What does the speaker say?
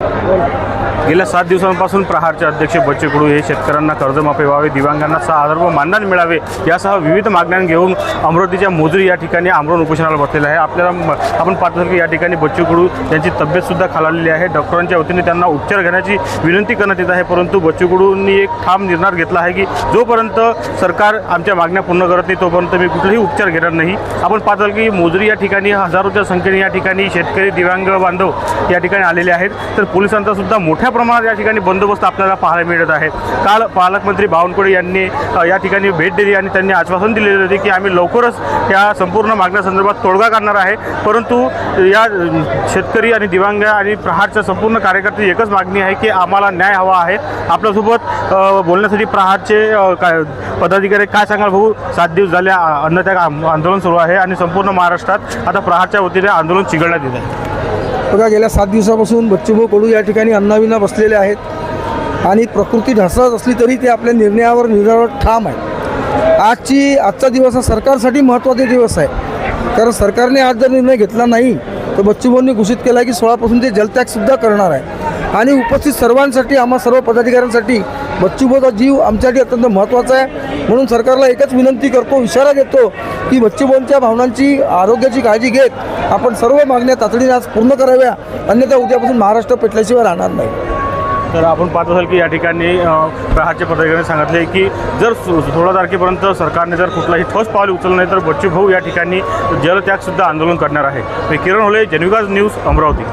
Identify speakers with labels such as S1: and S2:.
S1: Thank you. गेल्या सात दिवसांपासून प्रहारचे अध्यक्ष बच्चे कडू हे शेतकऱ्यांना कर्जमाफी व्हावे दिव्यांगांना सहा हजार रुपये मानधन मिळावे यासह विविध मागण्या घेऊन अमरावतीच्या मोजरी या ठिकाणी आमरण उपोषणाला बसलेलं आहे. आपल्याला म- आपण पाहतो की या ठिकाणी बच्चू कडू यांची तब्येतसुद्धा खालावलेली आहे. डॉक्टरांच्या वतीने त्यांना उपचार घेण्याची विनंती करण्यात येत आहे परंतु बच्चू कडूंनी एक ठाम निर्णय घेतला आहे की जोपर्यंत सरकार आमच्या मागण्या पूर्ण करत नाही तोपर्यंत मी कुठलेही उपचार घेणार नाही. आपण पाहतो की मोजरी या ठिकाणी हजारोच्या संख्येने या ठिकाणी शेतकरी दिव्यांग बांधव या ठिकाणी आलेले आहेत. तर पोलिसांचा सुद्धा मोठ्या प्रमाणात या ठिकाणी बंदोबस्त आपल्याला पाहायला मिळत आहे. काल पालकमंत्री बावनकुळे यांनी या ठिकाणी भेट दिली आणि त्यांनी आश्वासन दिलेले होते की आम्ही लवकरच या संपूर्ण मागण्यासंदर्भात तोडगा काढणार आहे. परंतु या शेतकरी आणि दिव्यांग आणि प्रहारच्या संपूर्ण कार्यकर्ते एकच मागणी आहे की आम्हाला न्याय हवा आहे. आपल्यासोबत बोलण्यासाठी प्रहारचे काय पदाधिकारी काय सांगाल भाऊ सात दिवस झाले अन्नत्याग आंदोलन सुरू आहे आणि संपूर्ण महाराष्ट्रात आता प्रहारच्या वतीने आंदोलन चिघळण्यात येत आहे.
S2: बघा गेल्या सात दिवसापासून बच्चूभाऊ कडू या ठिकाणी अन्नाविना बसलेले आहेत. आणि प्रकृती ढासळत असली तरी ते आपल्या निर्णयावर निर्णयावर ठाम आहे आजची आजचा दिवस हा सरकारसाठी महत्त्वाचा दिवस आहे. कारण सरकारने आज जर निर्णय घेतला नाही तर बच्चूभाऊंनी घोषित केला आहे की सोळापासून ते जलत्यागसुद्धा करणार आहे. आणि उपस्थित सर्वांसाठी आम्हा सर्व पदाधिकाऱ्यांसाठी बच्चूभाऊचा जीव आमच्यासाठी अत्यंत महत्त्वाचा आहे. म्हणून सरकारला एकच विनंती करतो इशारा देतो की बच्चूभाऊंच्या भावनांची आरोग्याची काळजी घेत आपण सर्व मागण्या तातडीने आज पूर्ण कराव्या. अन्यथा उद्यापासून महाराष्ट्र पेटल्याशिवाय राहणार नाही.
S1: तर आपण पाहत असाल की या ठिकाणी प्रहारचे पदाधिकारी सांगितले की जर सोळा तारखेपर्यंत सरकारने जर कुठलाही ठोस पाऊल उचललं नाही तर बच्चू भाऊ या ठिकाणी जलत्यागसुद्धा आंदोलन करणार आहे. मी किरण होले जनविकास न्यूज अमरावती.